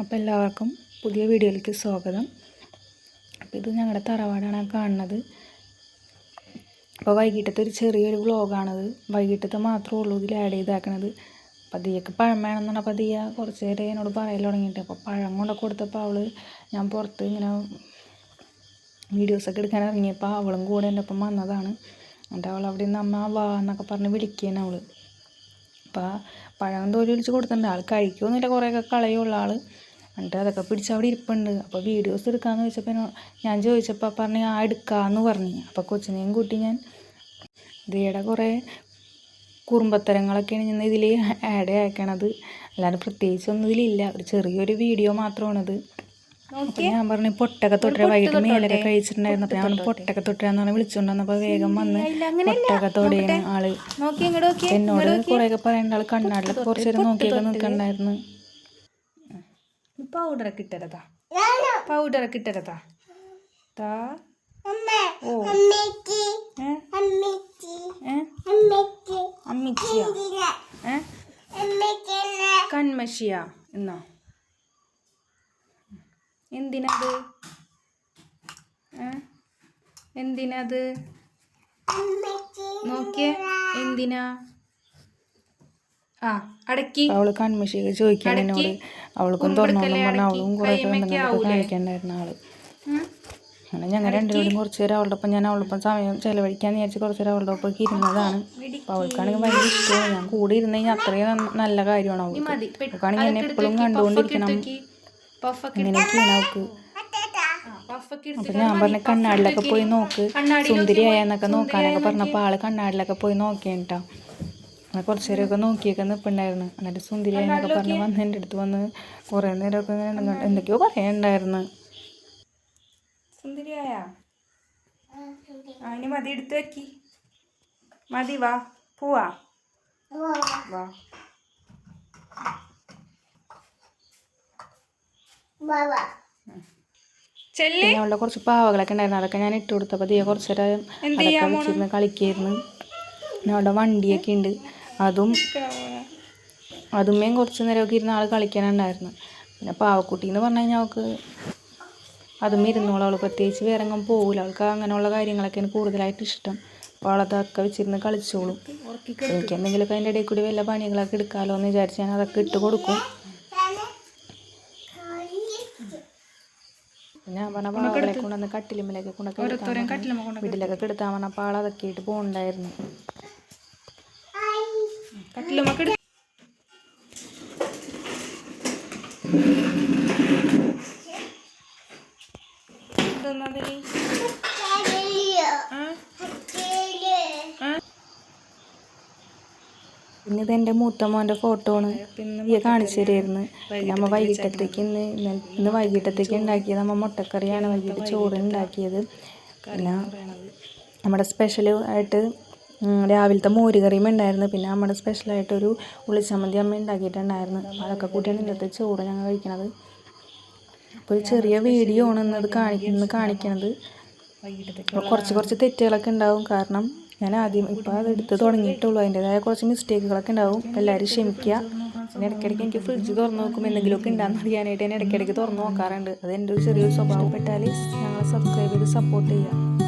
അപ്പോൾ എല്ലാവർക്കും പുതിയ വീഡിയോയിലേക്ക് സ്വാഗതം. അപ്പോൾ ഇത് ഞങ്ങളുടെ തറവാടാണ് കാണുന്നത്. അപ്പോൾ വൈകിട്ടത്തെ ഒരു ചെറിയൊരു വ്ളോഗാണത്. വൈകിട്ടത്തെ മാത്രമേ ഉള്ളൂ ഇതിൽ ആഡ് ചെയ്താക്കണത്. അപ്പോൾ ദിയക്ക് പഴം വേണമെന്നാണ് അപ്പോൾ ദിയ കുറച്ച് നേരം എന്നോട് പറയാൻ തുടങ്ങിയിട്ട്. അപ്പോൾ പഴം കൊണ്ട് കൊടുത്തപ്പോൾ അവൾ ഞാൻ പുറത്ത് ഇങ്ങനെ വീഡിയോസൊക്കെ എടുക്കാൻ ഇറങ്ങിയപ്പോൾ അവളും കൂടെ എന്റെ ഒപ്പം വന്നതാണ്. എന്നിട്ട് അവൾ അവിടെ നിന്ന് അമ്മ വാ എന്നൊക്കെ പറഞ്ഞ് വിളിക്കുകയാണ് അവൾ അപ്പോൾ പഴം തോലി വിളിച്ച് കൊടുത്തിട്ടുണ്ട്. ആൾ കഴിക്കുമെന്നില്ല കുറേയൊക്കെ കളയുള്ള ആൾ എന്നിട്ട് അതൊക്കെ പിടിച്ച് അവിടെ ഇരിപ്പുണ്ട്. അപ്പോൾ വീഡിയോസ് എടുക്കാമെന്ന് ചോദിച്ചപ്പോൾ ഞാൻ ചോദിച്ചപ്പോൾ പറഞ്ഞു ആ എടുക്കാമെന്ന് പറഞ്ഞു. അപ്പോൾ കൊച്ചിനെയും കൂട്ടി ഞാൻ ഇതിയുടെ കുറേ കുറുമ്പത്തരങ്ങളൊക്കെയാണ് ഞാൻ ഇതിൽ ആഡ് ആക്കണത്. അല്ലാണ്ട് പ്രത്യേകിച്ചൊന്നും ഇതിലില്ല. ഒരു ചെറിയൊരു വീഡിയോ മാത്രമാണിത്. അപ്പോൾ ഞാൻ പറഞ്ഞു പൊട്ടൊക്കെ തൊട്ടര വൈകിട്ട് മേലൊക്കെ കഴിച്ചിട്ടുണ്ടായിരുന്നു അപ്പോൾ ഞാൻ പൊട്ടക്ക തൊട്ടരാന്ന് പറഞ്ഞ് വിളിച്ചുകൊണ്ട് വന്നപ്പോൾ വേഗം വന്ന് പൊട്ടൊക്കെ തൊടിയാണ് ആൾ എന്നോട് കുറേയൊക്കെ പറയേണ്ട ആൾ കണ്ണാടിലൊക്കെ കുറച്ചേരം നോക്കിയൊക്കെ നിൽക്കണ്ടായിരുന്നു. പൗഡറൊക്കെ ഇട്ടരതാ? പൗഡറൊക്കെ ഇട്ടരതാ? താ? ഓ. അമ്മിച്ചിയാ? കൺമഷിയാ? എന്നാ? എന്തിനത്? എന്തിനത്? നോക്കിയേ എന്തിനാ? അവൾ കൺമഷിയൊക്കെ ചോദിക്കാൻ എന്നോട്. അവൾക്കും തുറന്നോളം പറഞ്ഞ. അവളും കുറെ എന്തെങ്കിലുമൊക്കെ കാണിക്കണ്ടായിരുന്നു ആൾ. അങ്ങനെ ഞങ്ങൾ രണ്ടുപേരും കുറച്ച് നേരം അവളുടെ ഒപ്പം ഞാൻ അവളുടെ ഒപ്പം സമയം ചെലവഴിക്കാന്ന് വിചാരിച്ച് കുറച്ച് നേരം അവളുടെ ഒപ്പം ഇരുന്നതാണ്. അപ്പോൾ അവൾക്കാണെങ്കിൽ ഭയങ്കര ഇഷ്ടമാണ് ഞാൻ കൂടെ ഇരുന്ന് കഴിഞ്ഞാൽ അത്രയും നല്ല കാര്യമാണ് അവൾക്ക്. അവൾക്കാണെങ്കിൽ എന്നെ എപ്പോഴും കണ്ടുകൊണ്ടിരിക്കണം. അങ്ങനെയൊക്കെയാണ് അവൾക്ക്. അപ്പൊ ഞാൻ പറഞ്ഞ കണ്ണാടിലൊക്കെ പോയി നോക്ക്. സുന്ദരിയായെന്നൊക്കെ നോക്കാനൊക്കെ പറഞ്ഞപ്പോൾ ആൾ കണ്ണാടിലൊക്കെ പോയി നോക്കിയിട്ടാ അങ്ങനെ കുറച്ച് നേരമൊക്കെ നോക്കിയൊക്കെ നിൽപ്പുണ്ടായിരുന്നു എന്നിട്ട് എന്നൊക്കെ പറഞ്ഞ് വന്ന് എന്റെ അടുത്ത് വന്ന് കുറേ നേരമൊക്കെ ഇങ്ങനെ എന്തൊക്കെയോ പറയാനുണ്ടായിരുന്നു സുന്ദരിയായ? മതി എടുത്ത് വെക്കി. മതി വാ പോവാ. വാ. ചെല്ലി. അവളുടെ കുറച്ച് പാവകളൊക്കെ ഉണ്ടായിരുന്നു. അതൊക്കെ ഞാൻ ഇട്ട് കൊടുത്തപ്പോൾ കുറച്ച് നേരം കളിക്കായിരുന്നു. അവിടെ വണ്ടിയൊക്കെ ഉണ്ട്. അതും അതുമേയും കുറച്ച് നേരമൊക്കെ ഇരുന്ന ആൾ കളിക്കാനുണ്ടായിരുന്നു. പിന്നെ പാവക്കുട്ടി എന്ന് പറഞ്ഞു കഴിഞ്ഞാൽ അവൾക്ക് അതും ഇരുന്നോളും. അവൾ പ്രത്യേകിച്ച് വേറെ എങ്ങും പോകില്ല അവൾക്ക് അങ്ങനെയുള്ള കാര്യങ്ങളൊക്കെ കാര്യങ്ങളൊക്കെയാണ് കൂടുതലായിട്ട് ഇഷ്ടം. അപ്പോൾ അവളതൊക്കെ വെച്ചിരുന്ന് കളിച്ചോളും. എനിക്ക് എന്തെങ്കിലുമൊക്കെ അതിന്റെ ഇടയിൽ കൂടി വല്ല പണികളൊക്കെ എടുക്കാമല്ലോ എന്ന് വിചാരിച്ച് ഞാൻ അതൊക്കെ ഇട്ട് കൊടുക്കും. ഞാൻ പറഞ്ഞ പാളകളെ കൊണ്ടുവന്ന് കട്ടിലുമ്മിലൊക്കെ കൊണ്ടൊക്കെ വീട്ടിലൊക്കെ എടുത്താൽ പറഞ്ഞപ്പോൾ ആൾ അതൊക്കെ ആയിട്ട് പോകുന്നുണ്ടായിരുന്നു ആ? പിന്നെ ഇത് എന്റെ മൂത്ത മോന്റെ ഫോട്ടോ ആണ്. ഈ കാണിച്ചു തരുമായിരുന്നു പിന്നെ അമ്മ വൈകിട്ടത്തേക്ക് ഇന്ന് ഇന്ന് വൈകിട്ടത്തേക്ക് ഉണ്ടാക്കിയത് അമ്മ മുട്ടക്കറിയാണ് വൈകിട്ട് ചോറ് ഉണ്ടാക്കിയത്. പിന്നെ നമ്മുടെ സ്പെഷ്യൽ ആയിട്ട് രാവിലത്തെ മോരുകറിയും ഉണ്ടായിരുന്നു. പിന്നെ നമ്മുടെ സ്പെഷ്യലായിട്ടൊരു ഉള്ളിച്ചമ്മന്തി അമ്മ ഉണ്ടാക്കിയിട്ടുണ്ടായിരുന്നു. അപ്പോൾ അതൊക്കെ കൂട്ടിയാണ് ഇന്നത്തെ ചോറ് ഞങ്ങൾ കഴിക്കണത്. അപ്പോൾ ഒരു ചെറിയ വീഡിയോ ആണ് ഇന്നത് കാണിക്കുന്നത് കാണിക്കണത്. കുറച്ച് കുറച്ച് തെറ്റുകളൊക്കെ ഉണ്ടാവും. കാരണം ഞാൻ ആദ്യം ഇപ്പോൾ അത് എടുത്ത് തുടങ്ങിയിട്ടുള്ളൂ. അതിന്റെതായ കുറച്ച് മിസ്റ്റേക്കുകളൊക്കെ ഉണ്ടാവും. എല്ലാവരും ക്ഷമിക്കുക. പിന്നെ ഇടയ്ക്കിടയ്ക്ക് എനിക്ക് ഫ്രിഡ്ജ് തുറന്ന് നോക്കുമ്പോൾ എന്തെങ്കിലുമൊക്കെ ഉണ്ടാകുന്ന അറിയാനായിട്ട് ഞാൻ ഇടയ്ക്കിടയ്ക്ക് തുറന്ന് നോക്കാറുണ്ട്. അത് എന്റെ ഒരു ചെറിയൊരു സ്വഭാവപ്പെട്ടാൽ ഞങ്ങളെ സബ്സ്ക്രൈബ് ചെയ്ത് സപ്പോർട്ട് ചെയ്യുക.